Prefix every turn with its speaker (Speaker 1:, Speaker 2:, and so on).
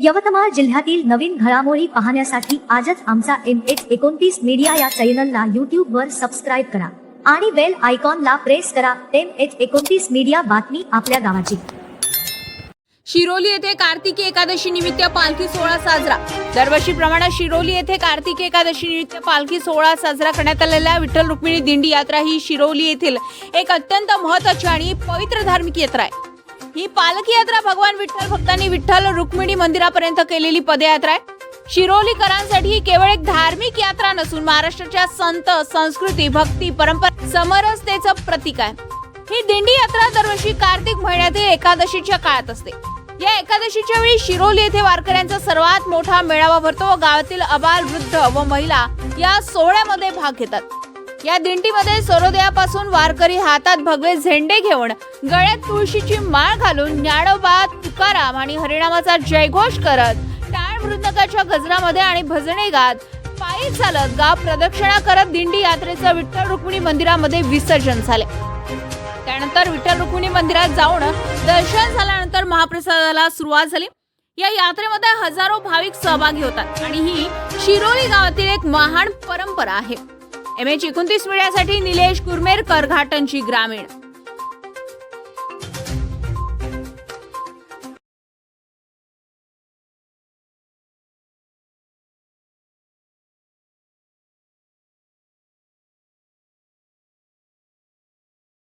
Speaker 1: यवतमाळ जिल्ह्यातील नवीन घडामोडी पाहण्यासाठी आजच आमचा एम एच एकोणतीस मीडिया या चॅनलला युट्यूब वर सबस्क्राईब करा आणि बेल आयकॉनला प्रेस करा. एम एच एकोणतीस मीडिया बातमी आपल्या गावाची.
Speaker 2: शिरोली येथे कार्तिकी एकादशी निमित्त पालखी सोहळा साजरा. दरवर्षीप्रमाणे शिरोली येथे कार्तिकी एकादशी निमित्त पालखी सोहळा साजरा करण्यात आलेल्या विठ्ठल रुक्मिणी दिंडी यात्रा ही शिरोली येथील एक अत्यंत महत्वाची आणि पवित्र धार्मिक यात्रा आहे. ही पालखी यात्रा भगवान विठ्ठल भक्तांनी विठ्ठल रुक्मिणी मंदिरापर्यंत केलेली पदयात्रा आहे. शिरोलीकरांसाठी ही केवळ एक धार्मिक यात्रा नसून महाराष्ट्राच्या संत संस्कृती भक्ती परंपरा समरसतेचं प्रतीक आहे. ही दिंडी यात्रा दरवर्षी कार्तिक महिन्यातील एकादशीच्या काळात असते. या एकादशीच्या वेळी शिरोली येथे वारकऱ्यांचा सर्वात मोठा मेळावा भरतो व गावातील अबाल वृद्ध व महिला या सोहळ्यामध्ये भाग घेतात. या दिंडीमध्ये सरोदयापासून वारकरी हातात भगवे झेंडे घेऊन गळ्यात तुळशीची माळ घालून ज्ञानोबा तुकाराम आणि हरिणामाचा जयघोष करत टाळ मृदकाच्या गजरामध्ये आणि भजने गात पायी चालत गाव प्रदक्षिणा करत दिंडी यात्रेचं विठ्ठल रुक्मिणी मंदिरामध्ये विसर्जन झाले. त्यानंतर विठ्ठल रुक्मिणी मंदिरात जाऊन दर्शन झाल्यानंतर महाप्रसादाला सुरुवात झाली. या यात्रेमध्ये हजारो भाविक सहभागी होतात आणि ही शिरोली गावातील एक महान परंपरा आहे. एम एच एकोणतीस मीडियासाठी निलेश कुरमेर करघाटनची ग्रामीण.